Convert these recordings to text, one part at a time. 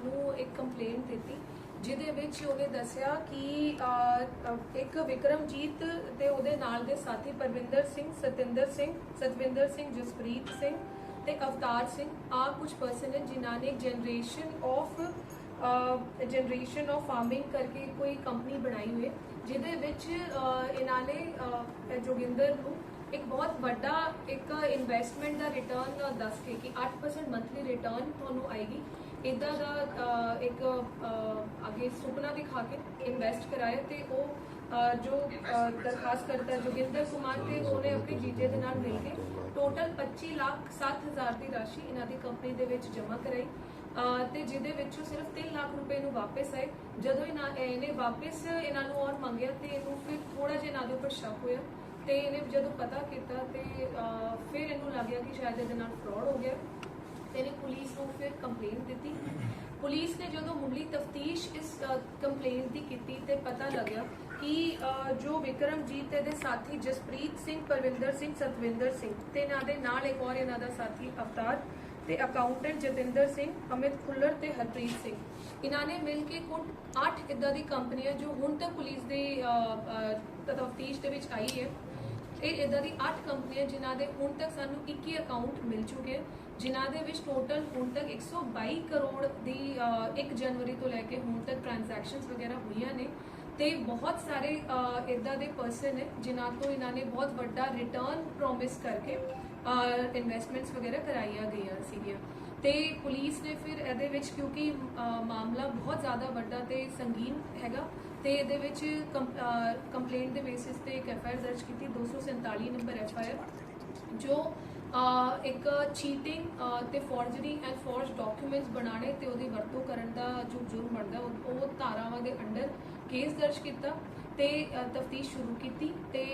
ਸਾਨੂੰ ਇੱਕ ਕੰਪਲੇਂਟ ਦਿੱਤੀ, ਜਿਹਦੇ ਵਿੱਚ ਉਹਨੇ ਦੱਸਿਆ ਕਿ ਇੱਕ ਵਿਕਰਮਜੀਤ ਤੇ ਉਹਦੇ ਨਾਲ ਦੇ ਸਾਥੀ ਪਰਵਿੰਦਰ ਸਿੰਘ, ਸਤਿੰਦਰ ਸਿੰਘ, ਸਤਵਿੰਦਰ ਸਿੰਘ, ਜਸਪ੍ਰੀਤ ਸਿੰਘ ਤੇ ਅਵਤਾਰ ਸਿੰਘ ਆ ਕੁਝ ਪਰਸਨ ਹੈ ਜਿਨ੍ਹਾਂ ਨੇ generation of generation of farming ਕਰਕੇ ਕੋਈ ਕੰਪਨੀ ਬਣਾਈ ਹੋਈ ਜਿਹਦੇ ਵਿੱਚ ਇਹਨਾਂ ਨੇ ਜੋਗਿੰਦਰ ਨੂੰ ਇੱਕ ਬਹੁਤ ਵੱਡਾ ਇੱਕ ਇਨਵੈਸਟਮੈਂਟ ਦਾ ਰਿਟਰਨ ਦੱਸ ਕੇ ਕਿ 8% ਮੰਥਲੀ ਰਿਟਰਨ ਤੁਹਾਨੂੰ ਆਏਗੀ। ਇਦਾਂ ਦਾ ਇੱਕ ਅੱਗੇ ਸੁਪਨਾ ਦਿਖਾ ਕੇ ਇਨਵੈਸਟ ਕਰਾਇਆ ਤੇ ਉਹ ਜੋ ਦਰਖਾਸਤ ਕਰਤਾ ਜੋਗਿੰਦਰ ਕੁਮਾਰ ਤੇ ਉਹਨੇ ਆਪਣੇ ਜੀਜੇ ਦੇ ਨਾਲ ਮਿਲ ਕੇ ਟੋਟਲ 25 ਲੱਖ 7000 ਦੀ ਰਾਸ਼ੀ ਇਹਨਾਂ ਦੀ ਕੰਪਨੀ ਦੇ ਵਿੱਚ ਜਮ੍ਹਾਂ ਕਰਾਈ। ਅ, ਤੇ ਜਿਹਦੇ ਵਿੱਚੋਂ ਸਿਰਫ 3 ਲੱਖ ਰੁਪਏ ਨੂੰ ਵਾਪਸ ਆਏ। ਜਦੋਂ ਇਹਨਾਂ ਇਹਨੇ ਵਾਪਸ ਇਹਨਾਂ ਨੂੰ ਔਰ ਮੰਗਿਆ ਤੇ ਇਹਨੂੰ ਫਿਰ ਥੋੜਾ ਜਿਹਾ ਇਹਨਾਂ ਦੇ ਉੱਪਰ ਸ਼ੱਕ ਹੋਇਆ। ਤੇ ਇਹਨੇ ਜਦੋਂ ਪਤਾ ਕੀਤਾ ਤੇ ਫਿਰ ਇਹਨੂੰ ਲੱਗਿਆ ਕਿ ਸ਼ਾਇਦ ਇਹਦੇ ਨਾਲ ਫਰਾਡ ਹੋ ਗਿਆ। ਤੇ ਪੁਲਿਸ ਨੂੰ ਫਿਰ ਕੰਪਲੇਂਟ ਦਿੱਤੀ। ਪੁਲਿਸ ਨੇ ਜਦੋਂ ਮੁੱਢਲੀ ਤਫਤੀਸ਼ ਇਸ ਕੰਪਲੇਂਟ ਦੀ ਕੀਤੀ ਤੇ ਪਤਾ ਲੱਗਿਆ ਕਿ ਜੋ ਵਿਕਰਮਜੀਤ ਤੇ ਦੇ ਸਾਥੀ ਜਸਪ੍ਰੀਤ ਸਿੰਘ, ਪਰਵਿੰਦਰ ਸਿੰਘ, ਸਤਵਿੰਦਰ ਸਿੰਘ ਤੇ ਇਹਨਾਂ ਦੇ ਨਾਲ ਇੱਕ ਹੋਰ ਇਹਨਾਂ ਦਾ ਸਾਥੀ ਅਵਤਾਰ ਤੇ ਅਕਾਊਂਟੈਂਟ ਜਤਿੰਦਰ ਸਿੰਘ, ਅਮਿਤ ਖੁੱਲਰ ਤੇ ਹਰਪ੍ਰੀਤ ਸਿੰਘ। ਇਹਨਾਂ ਨੇ ਮਿਲ ਕੇ ਕੁੱਲ 8 ਇਦਾਂ ਦੀ ਕੰਪਨੀਆਂ ਜੋ ਹੁਣ ਤੱਕ ਪੁਲਿਸ ਦੀ ਤਫਤੀਸ਼ ਦੇ ਵਿੱਚ ਆਈ ਹੈ। ਇਹ ਇਦਾਂ ਦੀ 8 ਕੰਪਨੀਆਂ ਜਿਨ੍ਹਾਂ ਦੇ ਹੁਣ ਤੱਕ ਸਾਨੂੰ 21 ਅਕਾਊਂਟ ਮਿਲ ਚੁੱਕੇ ਜਿਨ੍ਹਾਂ ਦੇ ਵਿੱਚ ਟੋਟਲ ਹੁਣ ਤੱਕ 122 ਕਰੋੜ ਦੀ ਅ, 1 ਜਨਵਰੀ ਤੋਂ ਲੈ ਕੇ ਹੁਣ ਤੱਕ ਟ੍ਰਾਂਜੈਕਸ਼ਨਸ ਵਗੈਰਾ ਹੋਈਆਂ ਨੇ ਤੇ ਬਹੁਤ ਸਾਰੇ ਇਦਾਂ ਦੇ ਪਰਸਨ ਨੇ ਜਿਨ੍ਹਾਂ ਤੋਂ ਇਹਨਾਂ ਨੇ ਬਹੁਤ ਵੱਡਾ ਰਿਟਰਨ ਪ੍ਰੋਮਿਸ ਕਰਕੇ ਇਨਵੈਸਟਮੈਂਟਸ ਵਗੈਰਾ ਕਰਾਈਆਂ ਗਈਆਂ ਸੀਗੀਆਂ। ਤੇ ਪੁਲਿਸ ਨੇ ਫਿਰ ਇਹਦੇ ਵਿੱਚ ਕਿਉਂਕਿ ਮਾਮਲਾ ਬਹੁਤ ਜ਼ਿਆਦਾ ਵੱਡਾ ਤੇ ਸੰਗੀਨ ਹੈਗਾ ਤੇ ਇਹਦੇ ਵਿੱਚ ਕੰਪਲੇਂਟ ਦੇ ਬੇਸਿਸ ਤੇ ਇੱਕ ਐਫ ਆਈ ਆਰ ਦਰਜ ਕੀਤੀ 247 ਨੰਬਰ ਐਫ ਆਈ ਆਰ ਜੋ ਇੱਕ ਚੀਟਿੰਗ ਤੇ ਫੋਰਜਰੀ ਐਂਡ ਫੋਰਜ ਡਾਕੂਮੈਂਟਸ ਬਣਾਉਣੇ ਤੇ ਉਹਦੀ ਵਰਤੋਂ ਕਰਨ ਦਾ ਜੋ ਜੁਰਮ ਬਣਦਾ, ਉਹ ਉਹ ਧਾਰਾਵਾਂ ਦੇ ਅੰਡਰ ਕੇਸ ਦਰਜ ਕੀਤਾ ਤੇ ਤਫਤੀਸ਼ ਸ਼ੁਰੂ ਕੀਤੀ ਤੇ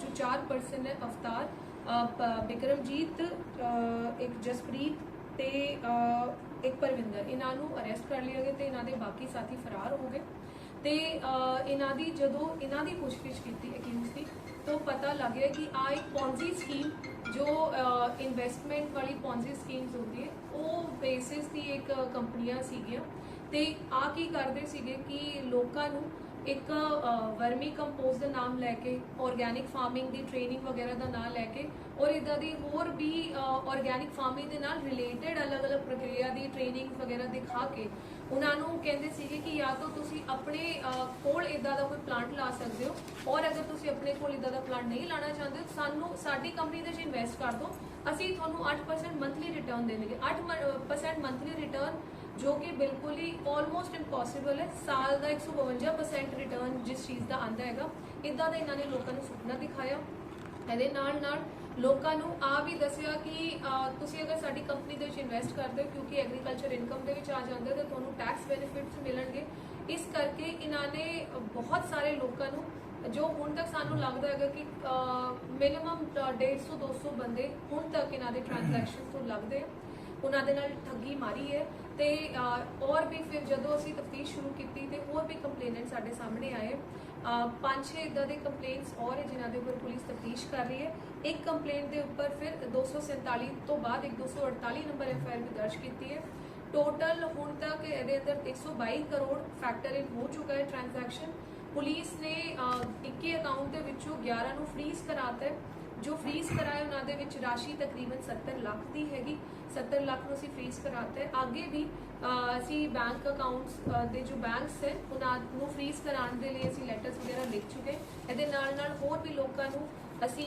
ਜੋ ਚਾਰ ਪਰਸਨ ਹੈ ਅਵਤਾਰ ਬਿਕਰਮਜੀਤ ਇੱਕ ਜਸਪ੍ਰੀਤ ਤੇ ਇੱਕ ਪਰਵਿੰਦਰ, ਇਹਨਾਂ ਨੂੰ ਅਰੈਸਟ ਕਰ ਲਿਆ ਗਿਆ ਤੇ ਇਹਨਾਂ ਦੇ ਬਾਕੀ ਸਾਥੀ ਫਰਾਰ ਹੋ ਗਏ। ਤੇ ਇਹਨਾਂ ਦੀ ਜਦੋਂ ਇਹਨਾਂ ਦੀ ਪੁੱਛਗਿੱਛ ਕੀਤੀ ਅਕਿਊਜ਼ ਦੀ, ਤਾਂ ਪਤਾ ਲੱਗਿਆ ਕਿ ਆ ਇੱਕ ਪੌਂਜੀ ਸਕੀਮ ਜੋ ਇਨਵੈਸਟਮੈਂਟ ਵਾਲੀ ਪੌਂਜੀ ਸਕੀਮਸ ਹੁੰਦੀ ਹੈ, ਉਹ ਬੇਸਿਸ ਦੀ ਇੱਕ ਕੰਪਨੀਆਂ ਸੀਗੀਆਂ ਤੇ ਆ ਕੀ ਕਰਦੇ ਸੀਗੇ ਕਿ ਲੋਕਾਂ ਨੂੰ ਇੱਕ ਵਰਮੀ ਕੰਪੋਸਟ ਦਾ ਨਾਮ ਲੈ ਕੇ ਆਰਗੈਨਿਕ ਫਾਰਮਿੰਗ ਦੀ ਟ੍ਰੇਨਿੰਗ ਵਗੈਰਾ ਦਾ ਨਾਮ ਲੈ ਕੇ ਔਰ ਇਦਾਂ ਦੀ ਹੋਰ ਵੀ ਆਰਗੈਨਿਕ ਫਾਰਮਿੰਗ ਦੇ ਨਾਲ ਰਿਲੇਟਡ ਅਲੱਗ-ਅਲੱਗ ਪ੍ਰਕਿਰਿਆ ਦੀ ਟ੍ਰੇਨਿੰਗ ਵਗੈਰਾ ਦਿਖਾ ਕੇ ਉਹਨਾਂ ਨੂੰ ਕਹਿੰਦੇ ਸੀਗੇ ਕਿ ਜਾਂ ਤਾਂ ਤੁਸੀਂ ਆਪਣੇ ਕੋਲ ਇਦਾਂ ਦਾ ਕੋਈ ਪਲਾਂਟ ਲਾ ਸਕਦੇ ਹੋ ਔਰ ਅਗਰ ਤੁਸੀਂ ਆਪਣੇ ਕੋਲ ਇਦਾਂ ਦਾ ਪਲਾਂਟ ਨਹੀਂ ਲਾਣਾ ਚਾਹੁੰਦੇ, ਸਾਨੂੰ, ਸਾਡੀ ਕੰਪਨੀ ਦੇ ਵਿੱਚ ਇਨਵੈਸਟ ਕਰ ਦਿਓ। ਅਸੀਂ ਤੁਹਾਨੂੰ 8% ਮੰਥਲੀ ਰਿਟਰਨ ਦੇਣਗੇ। 8% ਮੰਥਲੀ ਰਿਟਰਨ ਜੋ ਕਿ ਬਿਲਕੁਲ ਹੀ ਆਲਮੋਸਟ ਇੰਪੋਸੀਬਲ ਹੈ। ਸਾਲ ਦਾ 152% ਰਿਟਰਨ ਜਿਸ ਚੀਜ਼ ਦਾ ਆਂਦਾ ਹੈਗਾ ਇਦਾਂ ਦਾ ਇਹਨਾਂ ਨੇ ਲੋਕਾਂ ਨੂੰ ਸੁਪਨਾ ਦਿਖਾਇਆ। ਇਹਦੇ ਨਾਲ ਨਾਲ ਲੋਕਾਂ ਨੂੰ ਆ ਵੀ ਦੱਸਿਆ ਕਿ ਤੁਸੀਂ ਅਗਰ ਸਾਡੀ ਕੰਪਨੀ ਦੇ ਵਿੱਚ ਇਨਵੈਸਟ ਕਰਦੇ ਹੋ, ਕਿਉਂਕਿ ਐਗਰੀਕਲਚਰ ਇਨਕਮ ਦੇ ਵਿੱਚ ਆ ਜਾਂਦੇ ਤਾਂ ਤੁਹਾਨੂੰ ਟੈਕਸ ਬੈਨੀਫਿਟਸ ਮਿਲਣਗੇ। ਇਸ ਕਰਕੇ ਇਹਨਾਂ ਨੇ ਬਹੁਤ ਸਾਰੇ ਲੋਕਾਂ ਨੂੰ, ਜੋ ਹੁਣ ਤੱਕ ਸਾਨੂੰ ਲੱਗਦਾ ਹੈਗਾ ਕਿ ਮਿਨੀਮਮ 150 200 ਬੰਦੇ ਹੁਣ ਤੱਕ ਇਹਨਾਂ ਦੇ ਟ੍ਰਾਂਜੈਕਸ਼ਨ ਤੋਂ ਲੱਗਦੇ ਆ। ਉਹਨਾਂ ਦੇ ਨਾਲ ਠੱਗੀ ਮਾਰੀ ਹੈ ਤੇ ਅਹ, ਔਰ ਵੀ ਫਿਰ ਜਦੋਂ ਅਸੀਂ ਤਫਤੀਸ਼ ਸ਼ੁਰੂ ਕੀਤੀ ਤੇ ਹੋਰ ਵੀ ਕੰਪਲੇਨੈਂਟ ਸਾਡੇ ਸਾਹਮਣੇ ਆਏ ਪੰਜ ਛੇ ਇਦਾਂ ਦੇ ਕੰਪਲੇਂਟਸ ਔਰ ਹੈ ਜਿਨ੍ਹਾਂ ਦੇ ਉੱਪਰ ਪੁਲਿਸ ਤਫਤੀਸ਼ ਕਰ ਰਹੀ ਹੈ। ਇੱਕ ਕੰਪਲੇਂਟ ਦੇ ਉੱਪਰ ਫਿਰ 247 ਤੋਂ ਬਾਅਦ ਇੱਕ 248 ਨੰਬਰ ਐਫ ਆਈ ਆਰ ਵੀ ਦਰਜ ਕੀਤੀ ਹੈ। ਟੋਟਲ ਹੁਣ ਤੱਕ ਇਹਦੇ ਅੰਦਰ 122 ਕਰੋੜ ਫੈਕਟਰ ਇਨ ਹੋ ਚੁੱਕਾ ਹੈ ਟ੍ਰਾਂਜੈਕਸ਼ਨ ਪੁਲਿਸ ਨੇ ਅਹ, 21 ਅਕਾਊਂਟ ਦੇ ਵਿੱਚੋਂ 11 ਨੂੰ ਫ੍ਰੀਜ਼ ਕਰਾਤਾ ਹੈ। ਜੋ ਫ੍ਰੀਜ਼ ਕਰਾਏ ਉਹਨਾਂ ਦੇ ਵਿੱਚ ਰਾਸ਼ੀ ਤਕਰੀਬਨ 70 ਲੱਖ ਦੀ ਹੈਗੀ। 70 ਲੱਖ ਨੂੰ ਅਸੀਂ ਫ੍ਰੀਜ਼ ਕਰਾਤਾ। ਹੈ ਅੱਗੇ ਵੀ ਅਸੀਂ ਬੈਂਕ ਅਕਾਊਂਟਸ ਦੇ ਜੋ ਬੈਂਕਸ ਹੈ ਉਹਨਾਂ ਨੂੰ ਫ੍ਰੀਜ਼ ਕਰਾਉਣ ਦੇ ਲਈ ਅਸੀਂ ਲੈਟਰਸ ਵਗੈਰਾ ਲਿਖ ਚੁੱਕੇ। ਇਹਦੇ ਨਾਲ ਨਾਲ ਹੋਰ ਵੀ ਲੋਕਾਂ ਨੂੰ ਅਸੀਂ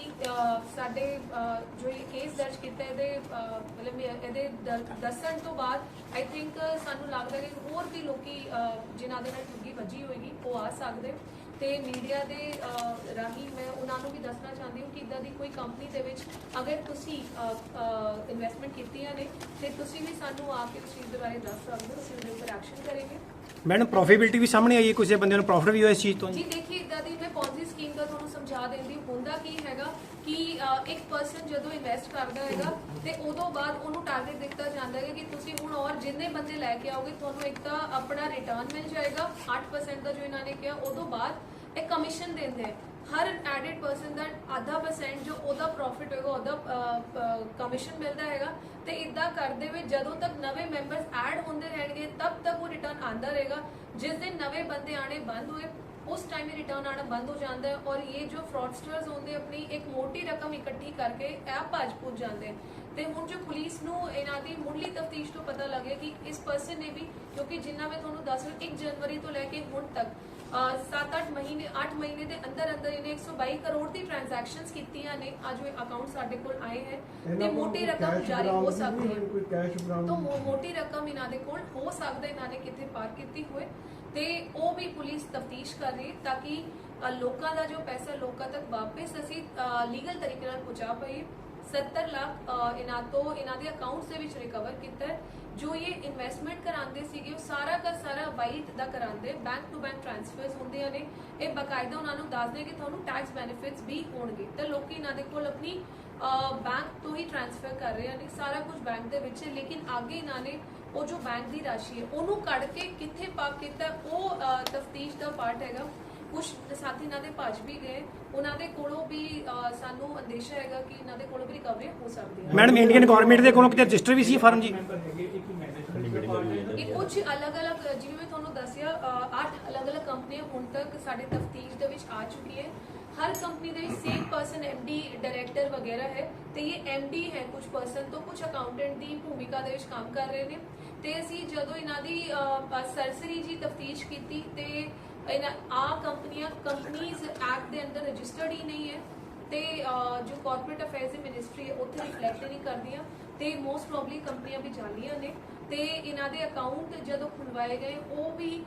ਸਾਡੇ ਜੋ ਇਹ ਕੇਸ ਦਰਜ ਕੀਤਾ ਇਹਦੇ ਮਤਲਬ ਇਹਦੇ ਦ- ਦੱਸਣ ਤੋਂ ਬਾਅਦ ਆਈ ਥਿੰਕ ਸਾਨੂੰ ਲੱਗਦਾ ਕਿ ਹੋਰ ਵੀ ਲੋਕੀ ਅਹ, ਜਿਨ੍ਹਾਂ ਦੇ ਨਾਲ ਠੱਗੀ ਵੱਜੀ ਹੋਏਗੀ ਉਹ ਆ ਸਕਦੇ। ਤੇ ਮੀਡੀਆ ਦੇ ਰਾਹੀਂ ਮੈਂ ਉਹਨਾਂ ਨੂੰ ਵੀ ਦੱਸਣਾ ਚਾਹੁੰਦੀ ਹਾਂ ਕਿ ਇਦਾਂ ਦੀ ਕੋਈ ਕੰਪਨੀ ਦੇ ਵਿੱਚ ਅਗਰ ਤੁਸੀਂ ਇਨਵੈਸਟਮੈਂਟ ਕੀਤੀਆਂ ਨੇ ਤੇ ਤੁਸੀਂ ਵੀ ਸਾਨੂੰ ਆ ਕੇ ਉਸ ਚੀਜ਼ ਦੇ ਬਾਰੇ ਦੱਸ ਸਕਦੇ ਹੋ ਅਸੀਂ ਉਹਦੇ ਉੱਪਰ ਐਕਸ਼ਨ ਕਰਾਂਗੇ ਮੈਡਮ ਪ੍ਰੋਫਿਟੇਬਿਲਟੀ ਵੀ ਸਾਹਮਣੇ ਆਈ ਹੈ ਕਿਸੇ ਬੰਦੇ ਨੂੰ ਪ੍ਰੋਫਿਟ ਵੀ ਹੋਇਆ ਇਸ ਚੀਜ਼ ਤੋਂ ਜੀ ਦੇਖਿਏ ਇਦਾਂ ਦੀ ਮੈਂ ਪੌਂਜੀ ਸਕੀਮ ਦਾ ਤੁਹਾਨੂੰ ਸਮਝਾ ਦਿੰਦੀ। ਹੁੰਦਾ ਕੀ ਹੈਗਾ ਕਿ ਇੱਕ ਪਰਸਨ ਜਦੋਂ ਇਨਵੈਸਟ ਕਰਦਾ ਹੈਗਾ ਤੇ ਉਦੋਂ ਬਾਅਦ ਉਹਨੂੰ ਟਾਰਗੇਟ ਦਿੱਤਾ ਜਾਂਦਾ ਹੈ ਕਿ ਤੁਸੀਂ ਹੁਣ ਔਰ ਜਿੰਨੇ ਬੰਦੇ ਲੈ ਕੇ ਆਓਗੇ, ਤੁਹਾਨੂੰ ਇੱਕ ਤਾਂ ਆਪਣਾ ਰਿਟਰਨ ਮਿਲ ਜਾਏਗਾ 8% ਦਾ ਜੋ ਇਹਨਾਂ ਨੇ ਕਿਹਾ, ਉਦੋਂ ਬਾਅਦ ਇਹ ਕਮਿਸ਼ਨ ਦਿੰਦੇ ਹੈ। ਹਰ ਐਡਿਡ ਪਰਸਨ ਦਾ ਆਧਾ ਪਰਸੈਂਟ ਜੋ ਉਹਦਾ ਪ੍ਰੋਫਿਟ ਹੋਏਗਾ, ਉਹਦਾ ਕਮਿਸ਼ਨ ਮਿਲਦਾ ਹੈਗਾ ਤੇ ਇਦਾਂ ਕਰਦੇ ਹੋਏ ਜਦੋਂ ਤੱਕ ਨਵੇਂ ਮੈਂਬਰਸ ਐਡ ਹੁੰਦੇ ਰਹਿਣਗੇ, ਤਬ ਤੱਕ ਉਹ ਰਿਟਰਨ ਆਂਦਾ ਰਹੇਗਾ। ਜਿਸ ਦਿਨ ਨਵੇਂ ਬੰਦੇ ਆਣੇ ਬੰਦ ਹੋਏ ਉਸ ਟਾਈਮ ਹੀ ਰਿਟਰਨ ਆਣਾ ਬੰਦ ਹੋ ਜਾਂਦਾ ਹੈ ਔਰ ਇਹ ਜੋ ਫਰਾਡਸਟਰਸ ਹੁੰਦੇ ਆਪਣੀ ਇੱਕ ਮੋਟੀ ਰਕਮ ਇਕੱਠੀ ਕਰਕੇ ਇਹ ਭੱਜ ਪੁੱਜ ਜਾਂਦੇ ਤੇ ਹੁਣ ਜੋ ਪੁਲਿਸ ਨੂੰ ਇਹਨਾਂ ਦੀ ਮੁੱਢਲੀ ਤਫਤੀਸ਼ ਤੋਂ ਪਤਾ ਲੱਗਿਆ ਕਿ ਇਸ ਪਰਸਨ ਨੇ ਵੀ, ਕਿਉਂਕਿ ਜਿੰਨਾ ਮੈਂ ਤੁਹਾਨੂੰ ਦੱਸ ਰਹੀ 1 ਜਨਵਰੀ ਤੋਂ ਲੈ ਕੇ ਹੁਣ ਤੱਕ 7-8 ਮਹੀਨੇ 8 ਮਹੀਨੇ ਦੇ ਅੰਦਰ ਅੰਦਰ ਇਹਨੇ 122 ਕਰੋੜ ਦੀ ਟ੍ਰਾਂਜੈਕਸ਼ਨਸ ਕੀਤੀਆਂ ਨੇ। ਅੱਜ ਉਹ ਅਕਾਊਂਟ ਸਾਡੇ ਕੋਲ ਆਏ ਹੈ ਤੇ ਮੋਟੀ ਰਕਮ ਜਾਰੀ ਹੋ ਸਕਦੀ ਹੈ ਕੋਈ ਕੈਸ਼ ਤੋਂ ਬਰਾਮਦ ਮੋ- ਮੋਟੀ ਰਕਮ ਇਹਨਾਂ ਦੇ ਕੋਲ ਹੋ ਸਕਦਾ ਇਹਨਾਂ ਨੇ ਕਿਤੇ ਪਾਰ ਕੀਤੀ ਹੋਏ। ਤੇ ਉਹ ਵੀ ਪੁਲਿਸ ਤਫਤੀਸ਼ ਕਰ ਰਹੀ ਤਾਂ ਕਿ ਲੋਕਾਂ ਦਾ ਜੋ ਪੈਸਾ ਲੋਕਾਂ ਤੱਕ ਵਾਪਸ ਅਸੀਂ ਲੀਗਲ ਤਰੀਕੇ ਨਾਲ ਪਹੁੰਚਾ ਪਾਈਏ। 70 ਲੱਖ ਇਹਨਾਂ ਤੋਂ ਇਹਨਾਂ ਦੇ ਅਕਾਊਂਟਸ ਦੇ ਵਿੱਚ ਰਿਕਵਰ ਕੀਤਾ ਜੋ ਇਹ ਇਨਵੈਸਟਮੈਂਟ ਕਰਾਉਂਦੇ ਸੀਗੇ, ਉਹ ਸਾਰਾ ਦਾ ਸਾਰਾ ਵਾਈਟ ਦਾ ਕਰਾਉਂਦੇ ਬੈਂਕ ਟੂ ਬੈਂਕ ਟ੍ਰਾਂਸਫਰਸ ਹੁੰਦੀਆਂ ਨੇ। ਇਹ ਬਕਾਇਦਾ ਉਹਨਾਂ ਨੂੰ ਦੱਸਦੇ ਕਿ ਤੁਹਾਨੂੰ ਟੈਕਸ ਬੈਨੀਫਿਟਸ ਵੀ ਹੋਣਗੇ। ਤਾਂ ਲੋਕੀ ਇਹਨਾਂ ਦੇ ਕੋਲ ਆਪਣੀ ਬੈਂਕ ਤੋਂ ਹੀ ਟ੍ਰਾਂਸਫਰ ਕਰ ਰਹੇ ਨੇ, ਸਾਰਾ ਕੁਝ ਬੈਂਕ ਦੇ ਵਿੱਚ ਹੈ। ਲੇਕਿਨ ਅੱਗੇ ਇਹਨਾਂ ਨੇ ਉਹ ਜੋ ਬੈਂਕ ਦੀ ਰਾਸ਼ੀ ਹੈ, ਉਹਨੂੰ ਕੱਢ ਕੇ ਕਿੱਥੇ ਪਾ ਕੀਤਾ, ਉਹ ਤਫਤੀਸ਼ ਦਾ ਪਾਰਟ ਹੈਗਾ। ਕੁਝ ਸਾਥੀ ਇਹਨਾਂ ਦੇ ਭੱਜ ਵੀ ਗਏ। ਉਹਨਾਂ ਦੇ ਕੋਲੋਂ ਵੀ ਅ, ਸਾਨੂੰ ਅੰਦੇਸ਼ਾ ਹੈਗਾ ਕਿ ਇਹਨਾਂ ਦੇ ਕੋਲੋਂ ਵੀ ਰਿਕਵਰੀ ਹੋ ਸਕਦੀ ਹੈ। ਮੈਡਮ ਇੰਡੀਅਨ ਗਵਰਨਮੈਂਟ ਦੇ ਕੋਲੋਂ ਕਿਤੇ ਰਜਿਸਟਰ ਵੀ ਸੀ ਫਰਮ ਜੀ? ਇਹ ਕੁਝ ਅਲੱਗ-ਅਲੱਗ ਜਿਵੇਂ ਮੈਂ ਤੁਹਾਨੂੰ ਦੱਸਿਆ ਅ, ਅੱਠ ਅਲੱਗ-ਅਲੱਗ ਕੰਪਨੀਆਂ ਹੁਣ ਤੱਕ ਸਾਡੇ ਤਫਤੀਸ਼ ਦੇ ਵਿੱਚ ਆ ਚੁੱਕੀ ਹੈ। ਹਰ ਕੰਪਨੀ ਦੇ ਵਿੱਚ ਸੇਮ ਪਰਸਨ ਡੀ ਡਾਇਰੈਕਟਰ ਵਗੈरह ਹੈ ਤੇ ਇਹ ਡੀ ਹੈ ਕੁਝ ਪਰਸਨ ਤੋਂ ਕੁਝ ਅਕਾਊਂਟੈਂਟ ਦੀ ਭੂਮਿਕਾ ਦੇ ਵਿੱਚ ਕੰਮ ਕਰ ਰਹੇ ਨੇ। ਤੇ ਅਸੀਂ ਜਦੋਂ ਇਹਨਾਂ ਦੀ ਸਰਸਰੀ ਜੀ ਤਫਤੀਸ਼ ਕੀਤੀ ਤੇ ਇਹਨਾਂ ਆ ਕੰਪਨੀਆਂ ਕੰਪਨੀਜ਼ ਐਕਟ ਦੇ ਅੰਦਰ ਰਜਿਸਟਰਡ ਹੀ ਨਹੀਂ ਹੈ ਤੇ ਜੋ ਕਾਰਪੋਰੇਟ ਅਫੇਅਰਸ ਦੀ ਮਿਨਿਸਟਰੀ ਹੈ, ਉੱਥੇ ਰਿਫਲੈਕਟ ਨਹੀਂ ਕਰਦੀਆਂ ਤੇ ਮੋਸਟ ਪ੍ਰੋਬਬਲੀ ਕੰਪਨੀਆਂ ਵੀ ਜਾਲੀਆਂ ਨੇ ਤੇ ਇਹਨਾਂ ਦੇ ਅਕਾਊਂਟ ਜਦੋਂ ਖੁਲਵਾਏ ਗਏ, ਉਹ ਵੀ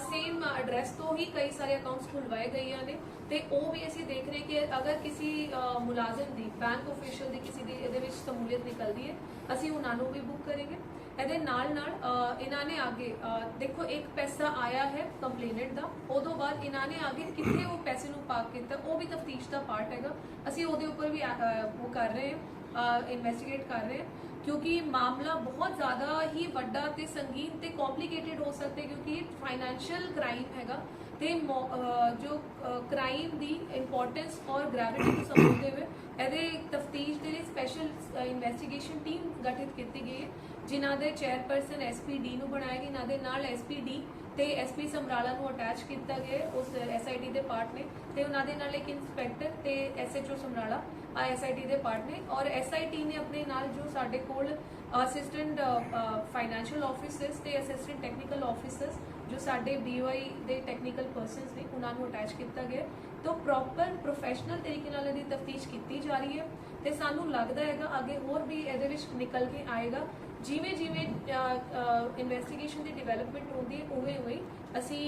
ਸੇਮ ਐਡਰੈਸ ਤੋਂ ਹੀ ਕਈ ਸਾਰੇ ਅਕਾਊਂਟਸ ਖੁਲਵਾਏ ਗਏ ਨੇ ਤੇ ਉਹ ਵੀ ਅਸੀਂ ਦੇਖ ਰਹੇ ਕਿ ਅਗਰ ਕਿਸੇ ਮੁਲਾਜ਼ਮ ਦੀ ਬੈਂਕ ਅਫੀਸ਼ੀਅਲ ਦੀ ਕਿਸੇ ਦੀ ਇਹਦੇ ਵਿੱਚ ਸ਼ਮੂਲੀਅਤ ਨਿਕਲਦੀ ਹੈ, ਅਸੀਂ ਉਹਨਾਂ ਨੂੰ ਵੀ ਬੁੱਕ ਕਰਾਂਗੇ। ਇਹਦੇ ਨਾਲ ਨਾਲ ਇਹਨਾਂ ਨੇ ਅੱਗੇ ਅਹ, ਦੇਖੋ ਇੱਕ ਪੈਸਾ ਆਇਆ ਹੈ ਕੰਪਲੇਨੈਂਟ ਦਾ ਉਦੋਂ ਬਾਅਦ ਇਹਨਾਂ ਨੇ ਅੱਗੇ ਕਿੱਥੇ ਉਹ ਪੈਸੇ ਨੂੰ ਪਾਕ ਕੀਤਾ ਉਹ ਵੀ ਤਫਤੀਸ਼ ਦਾ ਪਾਰਟ ਹੈਗਾ। ਅਸੀਂ ਉਹਦੇ ਉੱਪਰ ਵੀ ਉਹ ਕਰ ਰਹੇ ਹਾਂ ਇਨਵੈਸਟੀਗੇਟ ਕਰ ਰਹੇ ਹਾਂ ਕਿਉਂਕਿ ਮਾਮਲਾ ਬਹੁਤ ਜ਼ਿਆਦਾ ਹੀ ਵੱਡਾ ਤੇ ਸੰਗੀਨ ਤੇ ਕੰਪਲਿਕੇਟਿਡ ਹੋ ਸਕਦਾ ਕਿਉਂਕਿ ਇਹ ਫਾਈਨੈਂਸ਼ੀਅਲ ਕ੍ਰਾਈਮ ਹੈਗਾ ਤੇ ਮੋ- ਜੋ ਕ੍ਰਾਈਮ ਦੀ ਇੰਪੋਰਟੈਂਸ ਔਰ ਗ੍ਰੈਵਿਟੀ ਨੂੰ ਸਮਝਦੇ ਹੋਏ ਇਹਦੇ ਤਫਤੀਸ਼ ਦੇ ਲਈ ਸਪੈਸ਼ਲ ਇਨਵੈਸਟੀਗੇਸ਼ਨ ਟੀਮ ਗਠਿਤ ਕੀਤੀ ਗਈ ਹੈ। ਜਿਨ੍ਹਾਂ ਦੇ ਚੇਅਰਪਰਸਨ ਐਸਪੀਡੀ ਨੂੰ ਬਣਾਇਆ ਗਿਆ ਇਹਨਾਂ ਦੇ ਨਾਲ ਐਸਪੀਡੀ ਤੇ ਐਸਪੀ ਸਮਰਾਲਾ ਨੂੰ ਅਟੈਚ ਕੀਤਾ ਗਿਆ ਹੈ, ਉਸ ਐਸਆਈਟੀ ਦੇ ਪਾਰਟ ਨੇ ਤੇ ਉਹਨਾਂ ਦੇ ਨਾਲ ਇੱਕ ਇਨਸਪੈਕਟਰ ਤੇ ਐਸਐਚਓ ਸਮਰਾਲਾ ਆ ਐਸਆਈਟੀ ਦੇ ਪਾਰਟ ਨੇ ਔਰ ਐਸਆਈਟੀ ਨੇ ਆਪਣੇ ਨਾਲ ਜੋ ਸਾਡੇ ਕੋਲ ਅਸਿਸਟੈਂਟ ਫਾਈਨੈਂਸ਼ੀਅਲ ਆਫਿਸਰਸ ਤੇ ਅਸਿਸਟੈਂਟ ਟੈਕਨੀਕਲ ਆਫਿਸਰਸ ਜੋ ਸਾਡੇ ਬੀਓਆਈ ਦੇ ਟੈਕਨੀਕਲ ਪਰਸਨਸ ਨੇ ਉਹਨਾਂ ਨੂੰ ਅਟੈਚ ਕੀਤਾ ਗਿਆ ਹੈ। ਤਾਂ ਪ੍ਰੋਪਰ ਪ੍ਰੋਫੈਸ਼ਨਲ ਤਰੀਕੇ ਨਾਲ ਇਹਦੀ ਤਫਤੀਸ਼ ਕੀਤੀ ਜਾ ਰਹੀ ਹੈ ਤੇ ਸਾਨੂੰ ਲੱਗਦਾ ਹੈਗਾ ਅੱਗੇ ਹੋਰ ਵੀ ਇਹਦੇ ਵਿੱਚ ਨਿਕਲ ਕੇ ਆਏਗਾ। ਜਿਵੇਂ ਜਿਵੇਂ ਇਨਵੈਸਟੀਗੇਸ਼ਨ ਦੀ ਡਿਵੈਲਪਮੈਂਟ ਹੁੰਦੀ ਹੈ ਉਵੇਂ ਉਵੇਂ ਅਸੀਂ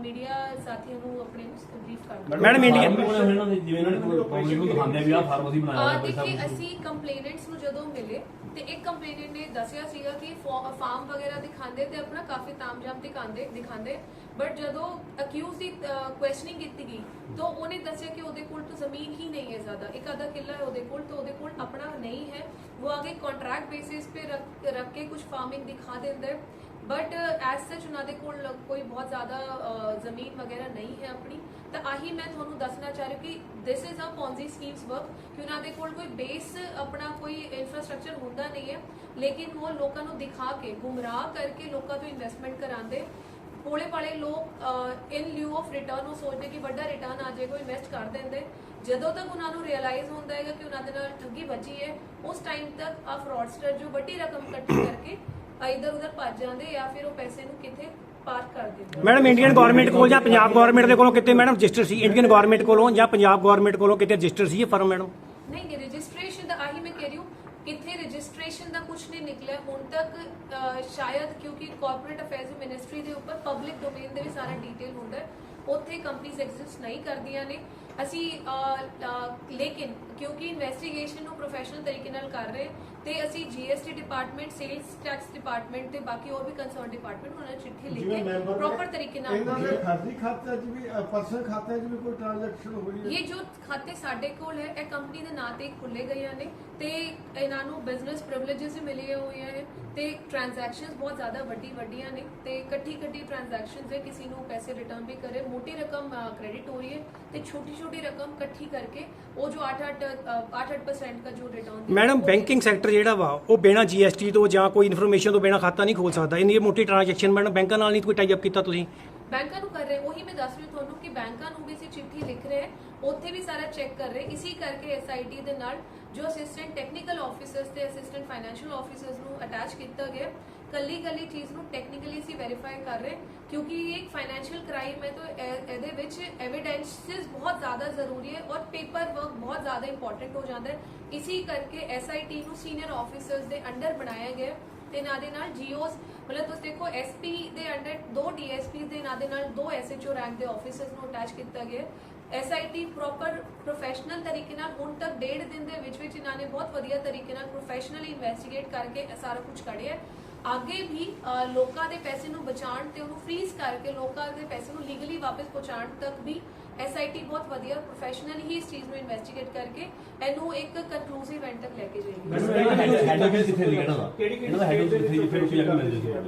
ਮੀਡੀਆ ਸਾਥੀਆਂ ਨੂੰ ਆਪਣੇ ਨੂੰ ਬਰੀਫ ਕਰਦੇ ਮੈਡਮ, ਇੰਡੀਆ- ਜਿਵੇਂ ਇਹਨਾਂ ਨੇ ਪਬਲਿਕ ਨੂੰ ਦਿਖਾਉਂਦੇ ਆ ਵੀ ਆਹ ਫਾਰਮ ਅਸੀਂ ਬਣਾਇਆ ਆ ਦੇਖੀ ਕੁਛ- ਅਸੀਂ ਕੰਪਲੇਨੈਂਟਸ ਨੂੰ ਜਦੋਂ ਮਿਲੇ ਤੇ ਇੱਕ ਕੰਪਲੇਨੈਂਟ ਨੇ ਦੱਸਿਆ ਸੀਗਾ ਕਿ ਫਾਰਮ ਵਗੈਰਾ ਦਿਖਾਉਂਦੇ ਤੇ ਆਪਣਾ ਕਾਫੀ ਤਾਮਝਾਮ ਦਿਖਾਉਂਦੇ ਦਿਖਾਉਂਦੇ। ਬਟ ਜਦੋਂ ਅਕਿਊਜ਼ ਦੀ ਕੁਐਸਚਨਿੰਗ ਕੀਤੀ ਗਈ, ਤਾਂ ਉਹਨੇ ਦੱਸਿਆ ਕਿ ਉਹਦੇ ਕੋਲ ਤਾਂ ਜ਼ਮੀਨ ਹੀ ਨਹੀਂ ਹੈ ਜ਼ਿਆਦਾ। ਇੱਕ ਆਧਾ ਕਿੱਲਾ ਹੈ ਉਹਦੇ ਕੋਲ, ਤਾਂ ਉਹਦੇ ਕੋਲ ਆਪਣਾ ਨਹੀਂ ਹੈ। ਉਹ ਆਗੇ ਕੰਟਰੈਕਟ ਬੇਸਿਸ ਤੇ ਰੱਖ ਕੇ ਕੁਝ ਫਾਰਮਿੰਗ ਦਿਖਾ ਦਿੰਦਾ ਹੈ। ਬਟ ਐਸ ਸੱਚ ਉਹਨਾਂ ਦੇ ਕੋਲ ਕੋਈ ਬਹੁਤ ਜ਼ਿਆਦਾ ਜ਼ਮੀਨ ਵਗੈਰਾ ਨਹੀਂ ਹੈ ਆਪਣੀ। ਤਾਂ ਆਹੀ ਮੈਂ ਤੁਹਾਨੂੰ ਦੱਸਣਾ ਚਾਹ ਰਹੀ ਕਿ this is a Ponzi schemes work ਕਿ ਉਹਨਾਂ ਦੇ ਕੋਲ ਕੋਈ ਬੇਸ ਆਪਣਾ ਕੋਈ ਇਨਫਰਾਸਟ੍ਰਕਚਰ ਹੁੰਦਾ ਨਹੀਂ ਹੈ। ਲੇਕਿਨ ਉਹ ਲੋਕਾਂ ਨੂੰ ਦਿਖਾ ਕੇ, ਗੁੰਮਰਾਹ ਕਰਕੇ ਲੋਕਾਂ ਤੋਂ ਇਨਵੈਸਟਮੈਂਟ ਕਰਾਉਂਦੇ। ਪੋਲੇ ਭਾਲੇ ਲੋਕ ਇਨ ਲਿਊ ਆਫ ਰਿਟਰਨ ਉਹ ਸੋਚਦੇ ਕਿ ਵੱਡਾ ਰਿਟਰਨ ਆ ਜਾਏਗਾ ਇਨਵੈਸਟ ਕਰ ਦਿੰਦੇ। ਜਦੋਂ ਤੱਕ ਉਹਨਾਂ ਨੂੰ ਰਿਅਲਾਈਜ਼ ਹੁੰਦਾ ਹੈਗਾ ਕਿ ਉਹਨਾਂ ਦੇ ਨਾਲ ਠੱਗੀ ਵੱਜੀ ਹੈ, ਉਸ ਟਾਈਮ ਤੱਕ ਆ ਫਰਾਡਸਟਰ ਜੋ ਵੱਡੀ ਰਕਮ ਇਕੱਠੀ ਕਰਕੇ ਇਧਰ ਉਧਰ ਭੱਜ ਜਾਂਦੇ ਜਾਂ ਫਿਰ ਉਹ ਪੈਸੇ ਨੂੰ ਕਿਤੇ ਪਾਰਕ ਕਰ ਦਿੰਦੇ ਮੈਡਮ ਇੰਡੀਅਨ ਗਵਰਨਮੈਂਟ ਕੋਲ ਜਾਂ ਪੰਜਾਬ ਗਵਰਨਮੈਂਟ ਦੇ ਕੋਲੋਂ ਕਿਤੇ ਮੈਡਮ ਰਜਿਸਟਰ ਸੀ? ਇੰਡੀਅਨ ਗਵਰਨਮੈਂਟ ਕੋਲੋਂ ਜਾਂ ਪੰਜਾਬ ਗਵਰਨਮੈਂਟ ਕੋਲੋਂ ਕਿਤੇ ਰਜਿਸਟਰ ਸੀ ਇਹ ਫਰਮ ਮੈਡਮ? ਨਹੀਂ ਨਹੀਂ ਰਜਿਸਟ੍ਰੇਸ਼ਨ ਦਾ ਆਹੀ ਮੈਂ ਕਹਿ ਰਹੀ ਹੂੰ ਕਿੱਥੇ ਰਜਿਸਟ੍ਰੇਸ਼ਨ ਦਾ ਕੁਝ ਨਹੀਂ ਨਿਕਲਿਆ। ਹੁਣ ਤੱਕ ਸ਼ਾਇਦ ਕਿਉਂਕਿ ਕਾਰਪੋਰੇਟ ਅਫੇਅਰਸ ਮਿਨਿਸਟਰੀ ਦੇ ਉੱਪਰ ਪਬਲਿਕ ਡੋਮੇਨ ਦੇ ਵਿੱਚ ਸਾਰਾ ਡਿਟੇਲ ਹੁੰਦਾ ਹੈ ਉੱਥੇ ਕੰਪਨੀਆਂ ਐਗਜ਼ਿਸਟ ਨਹੀਂ ਕਰਦੀਆਂ ਨੇ। ਅਸੀਂ ਲੇਕਿਨ ਕਿਉਂਕਿ ਇਨਵੈਸਟੀਗੇਸ਼ਨ ਨੂੰ ਪ੍ਰੋਫੈਸ਼ਨਲ ਤਰੀਕੇ ਨਾਲ ਕਰ ਰਹੇ ਤੇ ਅਸੀਂ GST department sales tax department ਤੇ ਬਾਕੀ ਹੋਰ ਵੀ ਕੰਸਰਨ ਡਿਪਾਰਟਮੈਂਟ ਉਹਨਾਂ ਨੂੰ ਚਿੱਠੀ ਲਿਖ ਕੇ ਪ੍ਰੋਪਰ ਤਰੀਕੇ ਨਾਲ ਇਹਨਾਂ ਦੇ ਖਾਤੀ ਖਾਤੇ 'ਚ ਵੀ ਪਰਸਨਲ ਖਾਤੇ 'ਚ ਵੀ ਕੋਈ ਟ੍ਰਾਂਜੈਕਸ਼ਨ ਹੋਈ ਹੈ? ਇਹ ਜੋ ਖਾਤੇ ਸਾਡੇ ਕੋਲ ਹੈ ਇਹ ਕੰਪਨੀ ਦੇ ਨਾਂ ਤੇ ਖੁੱਲੇ ਗਏ ਨੇ ਤੇ ਇਹਨਾਂ ਨੂੰ ਬਿਜ਼ਨਸ ਪ੍ਰਿਵਿਲੇजेस ਵੀ ਮਿਲੇ ਹੋਏ ਹੈ ਤੇ ਟ੍ਰਾਂਜੈਕਸ਼ਨਸ ਬਹੁਤ ਜ਼ਿਆਦਾ ਵੱਡੀ ਵੱਡੀਆਂ ਨੇ ਤੇ ਇਕੱਠੀ ਇਕੱਠੀ ਟ੍ਰਾਂਜੈਕਸ਼ਨਸ ਹੈ ਕਿਸੇ ਨੂੰ ਪੈਸੇ ਰਿਟਰਨ ਵੀ ਕਰੇ ਮੋਟੀ ਰਕਮ ਕ੍ਰੈਡਿਟ ਹੋ ਰਹੀ ਹੈ ਤੇ ਛੋਟੀ ਛੋਟੀ ਰਕਮ ਇਕੱਠੀ ਕਰਕੇ ਉਹ ਜੋ 8-8 8-8% ਦਾ ਜੋ ਰਿਟਰਨ ਮੈਡਮ ਬੈਂਕਿੰਗ ਸੈਕਟਰ ਜਿਹੜਾ ਵਾ ਉਹ ਬਿਨਾਂ ਜੀਐਸਟੀ ਤੋਂ ਜਾਂ ਕੋਈ ਇਨਫੋਰਮੇਸ਼ਨ ਤੋਂ ਬਿਨਾਂ ਖਾਤਾ ਨਹੀਂ ਖੋਲ ਸਕਦਾ। ਇੰਨੀ ਮੋਟੀ ਟ੍ਰਾਂਜੈਕਸ਼ਨ ਮੈਡਮ ਬੈਂਕਾਂ ਨਾਲ ਨਹੀਂ ਕੋਈ ਟਾਈ ਅਪ ਕੀਤਾ ਤੁਸੀਂ? ਬੈਂਕਾਂ ਨੂੰ ਕਰ ਰਹੇ ਉਹੀ ਮੈਂ ਦੱਸ ਰਹੀ ਤੁਹਾਨੂੰ ਕਿ ਬੈਂਕਾਂ ਨੂੰ ਵੀ ਅਸੀਂ ਚਿੱਠੀ ਲਿਖ ਰਹੇ ਹਾਂ ਉੱਥੇ ਵੀ ਸਾਰਾ ਚੈੱਕ ਕਰ ਰਹੇ ਇਸੇ ਕਰਕੇ ਐਸਆਈਟੀ ਦੇ ਨਾਲ ਜੋ ਅਸਿਸਟੈਂਟ ਟੈਕਨੀਕਲ ਆਫੀਸਰਸ ਤੇ ਅਸਿਸਟੈਂਟ ਫਾਈਨੈਂਸ਼ੀਅਲ ਆਫੀਸਰਸ ਨੂੰ ਅਟੈਚ ਕੀਤਾ ਗਿਆ। ਕੱਲੀ ਕੱਲੀ ਚੀਜ਼ ਨੂੰ ਟੈਕਨੀਕਲੀ ਅਸੀਂ ਵੈਰੀਫਾਈ ਕਰ ਰਹੇ, ਕਿਉਂਕਿ ਇਹ ਇੱਕ ਫਾਈਨੈਂਸ਼ੀਅਲ ਕ੍ਰਾਈਮ ਹੈ, ਤਾਂ ਇਹਦੇ ਵਿੱਚ ਐਵੀਡੈਂਸਸ ਬਹੁਤ ਜ਼ਿਆਦਾ ਜ਼ਰੂਰੀ ਹੈ ਔਰ ਪੇਪਰ ਵਰਕ ਬਹੁਤ ਜ਼ਿਆਦਾ ਇੰਪੋਰਟੈਂਟ ਹੋ ਜਾਂਦਾ ਹੈ। ਇਸੇ ਕਰਕੇ ਐਸਆਈਟੀ ਨੂੰ ਸੀਨੀਅਰ ਆਫੀਸਰਸ ਦੇ ਅੰਡਰ ਬਣਾਇਆ ਗਿਆ ਹੈ ਤੇ ਨਾਲ ਦੇ ਨਾਲ ਜੀਓਸ ਮਤਲਬ ਤੁਸੀਂ ਦੇਖੋ ਐਸਪੀ ਦੇ ਅੰਡਰ ਦੋ ਡੀਐਸਪੀ ਦੇ ਨਾਲ ਦੇ ਨਾਲ ਦੋ ਐਸਐਚਓ ਰੈਂਕ ਦੇ ਆਫੀਸਰਸ ਨੂੰ ਅਟੈਚ ਕੀਤਾ ਗਿਆ ਐਸਆਈਟੀ ਪ੍ਰੋਪਰ ਪ੍ਰੋਫੈਸ਼ਨਲ ਤਰੀਕੇ ਨਾਲ ਹੁਣ ਤੱਕ ਡੇਢ ਦਿਨ ਦੇ ਵਿੱਚ ਵਿੱਚ ਇਹਨਾਂ ਨੇ ਬਹੁਤ ਵਧੀਆ ਤਰੀਕੇ ਨਾਲ ਪ੍ਰੋਫੈਸ਼ਨਲੀ ਇਨਵੈਸਟੀਗੇਟ ਕਰਕੇ ਸਾਰਾ ਕੁਝ ਕੱਢਿਆ ਅੱਗੇ ਵੀ ਲੋਕਾਂ ਦੇ ਪੈਸੇ ਨੂੰ ਬਚਾਉਣ ਤੇ ਉਹਨੂੰ ਫ੍ਰੀਜ਼ ਕਰਕੇ ਲੋਕਾਂ ਦੇ ਪੈਸੇ ਨੂੰ ਲੀਗਲੀ ਵਾਪਸ ਪਹੁੰਚਾਉਣ ਤੱਕ ਵੀ ਐਸਆਈਟੀ ਬਹੁਤ ਵਧੀਆ ਪ੍ਰੋਫੈਸ਼ਨਲੀ ਹੀ ਇਸ ਚੀਜ਼ ਨੂੰ ਇਨਵੈਸਟੀਗੇਟ ਕਰਕੇ ਇਹਨੂੰ ਇੱਕ ਕਨਕਲੂਸਿਵ ਐਂਡ ਤੱਕ ਲੈ ਕੇ ਜਾਏਗੀ। ਹੈਡ ਆਫਿਸ ਕਿੱਥੇ ਲਿਖਣਾ ਦਾ ਇਹਨਾਂ ਦਾ ਹੈਡ ਆਫਿਸ ਕਿੱਥੇ ਜਿੱਥੇ ਰੁਪਿਆ ਕਿ ਮਿਲ ਜੂਗਾ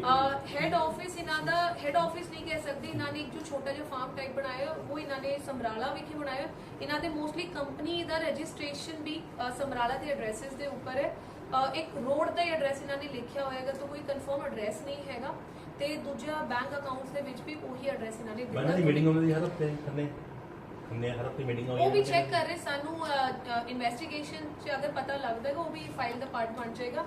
ਹੈਡ ਆਫਿਸ ਇਹਨਾਂ ਦਾ ਹੈਡ ਆਫਿਸ ਨਹੀਂ ਕਹਿ ਸਕਦੇ ਇਹਨਾਂ ਨੇ ਇੱਕ ਜੋ ਛੋਟਾ ਜਿਹਾ ਫਾਰਮ ਟਾਈਪ ਬਣਾਇਆ ਉਹ ਇਹਨਾਂ ਨੇ ਸਮਰਾਲਾ ਵਿਖੇ ਬਣਾਇਆ। ਇਹਨਾਂ ਦੇ ਮੋਸਟਲੀ ਕੰਪਨੀ ਦਾ ਰਜਿਸਟ੍ਰੇਸ਼ਨ ਵੀ ਅ, ਸਮਰਾਲਾ ਦੇ ਐਡਰੈਸਸ ਦੇ ਉੱਪਰ ਹੈ। ਅ, ਇੱਕ ਰੋਡ ਦਾ ਐਡਰੈਸ ਇਹਨਾਂ ਨੇ ਲਿਖਿਆ ਹੋਏਗਾ ਤਾਂ ਕੋਈ ਕਨਫਰਮ ਐਡਰੈਸ ਨਹੀਂ ਹੈਗਾ। ਤੇ ਦੂਜਾ ਬੈਂਕ ਅਕਾਊਂਟਸ ਦੇ ਵਿੱਚ ਵੀ ਉਹੀ ਐਡਰੈਸ ਇਹਨਾਂ ਨੇ ਮੈਡਮ ਦੀ ਮੀਟਿੰਗ ਹੁੰਦੀ ਹਰ ਹਫ਼ਤੇ ਖੰਨੇ ਖੰਨੇ ਹਰ ਹਫ਼ਤੇ ਮੀਟਿੰਗ ਹੋਈ ਉਹ ਵੀ ਚੈੱਕ ਕਰ ਰਹੇ ਸਾਨੂੰ ਇਨਵੈਸਟੀਗੇਸ਼ਨ ਚ ਅਗਰ ਪਤਾ ਲੱਗਦਾ ਹੈ ਉਹ ਵੀ ਫਾਈਲ ਦਾ ਪਾਰਟ ਬਣ ਜਾਏਗਾ।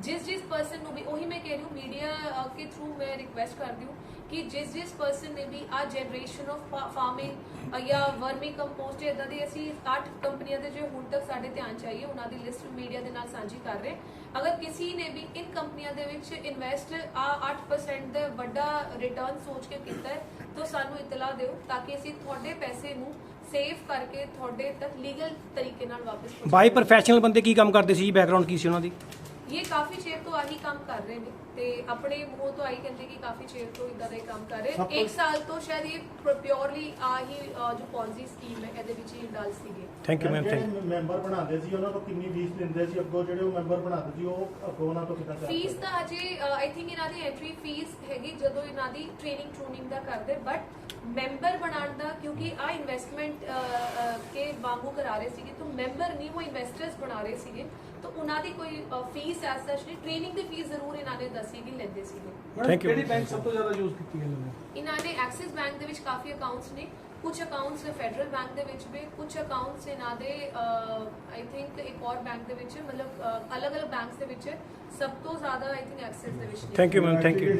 ਜਿਸ ਜਿਸ ਪਰਸਨ ਨੂੰ ਵੀ ਉਹੀ ਮੈਂ ਕਹਿ ਰਹੀ ਹੂੰ ਮੀਡੀਆ ਕੇ ਥਰੂ ਮੈਂ ਰਿਕਵੈਸਟ ਕਰਦੀ ਹੂੰ ਕਿ ਜਿਸ ਜਿਸ ਪਰਸਨ ਨੇ ਵੀ ਆ ਜਨਰੇਸ਼ਨ ਆਫ ਫਾਰਮਿੰਗ ਜਾਂ ਵਰਮੀ ਕੰਪੋਸਟ ਇਦਾਂ ਦੀ ਅਸੀਂ 8 ਕੰਪਨੀਆਂ ਦੇ ਜੋ ਹੁਣ ਤੱਕ ਸਾਡੇ ਧਿਆਨ ਚਾਹੀਏ ਉਹਨਾਂ ਦੀ ਲਿਸਟ ਮੀਡੀਆ ਦੇ ਨਾਲ ਸਾਂਝੀ ਕਰ ਰਹੇ ਅਗਰ ਕਿਸੇ ਨੇ ਵੀ ਇਨ ਕੰਪਨੀਆਂ ਦੇ ਵਿੱਚ ਇਨਵੈਸਟ ਆ 8% ਦਾ ਵੱਡਾ ਰਿਟਰਨ ਸੋਚ ਕੇ ਕੀਤਾ ਹੈ ਤਾਂ ਸਾਨੂੰ ਇਤਲਾ ਦਿਓ ਤਾਂ ਕਿ ਅਸੀਂ ਤੁਹਾਡੇ ਪੈਸੇ ਨੂੰ ਸੇਵ ਕਰਕੇ ਤੁਹਾਡੇ ਤੱਕ ਲੀਗਲ ਤਰੀਕੇ ਨਾਲ ਵਾਪਸ। ਬਾਈ ਪ੍ਰੋਫੈਸ਼ਨਲ ਬੰਦੇ ਕੀ ਕੰਮ ਕਰਦੇ ਸੀ ਬੈਕਗ੍ਰਾਉਂਡ ਕੀ ਸੀ ਉਹਨਾਂ ਦੀ? ਇਹ ਕਾਫੀ ਚਿਰ ਤੋਂ ਆਹੀ ਕੰਮ ਕਰ ਰਹੇ ਨੇ। ਤੇ ਆਪਣੇ ਮੂੰਹ ਤੋਂ ਆਹੀ ਕਹਿੰਦੇ ਕਿ ਕਾਫੀ ਚਿਰ ਤੋਂ ਇਦਾਂ ਦਾ ਹੀ ਕੰਮ ਕਰ ਰਹੇ। ਸਭ ਤੋਂ- ਇੱਕ ਸਾਲ ਤੋਂ ਸ਼ਾਇਦ ਇਹ ਪਿਓਰਲੀ ਆਹੀ ਅ, ਜੋ ਪॉलिसी ਸਕੀਮ ਹੈ ਇਹਦੇ ਵਿੱਚ ਹੀ ਡਲ ਸੀਗੇ। ਥੈਂਕ ਯੂ ਮੈਮ ਥੈਂਕ ਜਿਹੜੇ ਮੈਂਬਰ ਬਣਾਉਂਦੇ ਸੀ ਉਹਨਾਂ ਤੋਂ ਕਿੰਨੀ ਫੀਸ ਲੈਂਦੇ ਸੀ? ਅੱਗੋਂ ਜਿਹੜੇ ਉਹ ਮੈਂਬਰ ਬਣਾਉਂਦੇ ਸੀ ਉਹ ਅੱਗੋਂ ਉਹਨਾਂ ਤੋਂ ਕਿੰਨਾ charge ਫੀਸ ਕਰਦੇ? ਤਾਂ ਅਜੇ ਆਈ ਥਿੰਕ ਇਹਨਾਂ ਦੀ ਐਂਟਰੀ ਫੀਸ ਹੈਗੀ ਜਦੋਂ ਇਹਨਾਂ ਦੀ ਟ੍ਰੇਨਿੰਗ ਟ੍ਰੂਨਿੰਗ ਦਾ ਕਰਦੇ ਬਟ ਮੈਂਬਰ ਬਣਾਉਣ ਦਾ ਕਿਉਂਕਿ ਆ ਇਨਵੈਸਟਮੈਂਟ ਕੇ ਵਾਂਗੂ ਕਰਾ ਰਹੇ ਸੀਗੇ ਤਾਂ ਮੈਂਬਰ ਨਹੀਂ ਉਹ ਇਨਵੈਸਟਰਸ ਬਣਾ ਰਹੇ ਸੀਗੇ। ਤਾਂ ਉਹਨਾਂ ਦੀ ਕੋਈ ਫੀਸ ਐਸ ਸੱਚ ਨਹੀਂ ਟ੍ਰੇਨਿੰਗ ਦੀ ਫੀਸ ਜ਼ਰੂਰ ਇਹਨਾਂ ਨੇ ਦੱਸੀ ਕਿ ਲੈਂਦੇ ਸੀਗੇ ਥੈਂਕ ਯੂ ਕਿਹੜੀ ਬੈਂਕ ਸਭ ਤੋਂ ਜ਼ਿਆਦਾ ਯੂਜ਼ ਕੀਤੀ ਗਈ ਹੈ ਇਹਨਾਂ ਨੇ ਐਕਸਿਸ ਬੈਂਕ ਦੇ ਵਿੱਚ ਕਾਫੀ ਅਕਾਊਂਟਸ ਨੇ ਕੁਝ ਅਕਾਊਂਟਸ ਫੈਡਰਲ ਬੈਂਕ ਦੇ ਵਿੱਚ ਵੀ ਕੁਝ ਅਕਾਊਂਟਸ ਇਹਨਾਂ ਦੇ ਆਈ ਥਿੰਕ ਇੱਕ ਹੋਰ ਬੈਂਕ ਦੇ ਵਿੱਚ ਮਤਲਬ ਅਲੱਗ-ਅਲੱਗ ਬੈਂਕਸ ਦੇ ਵਿੱਚ। ਸਭ ਤੋਂ ਜ਼ਿਆਦਾ ਆਈ ਥਿੰਕ ਐਕਸਿਸ ਦੇ ਵਿੱਚ ਨੇ। Thank you ma'am thank you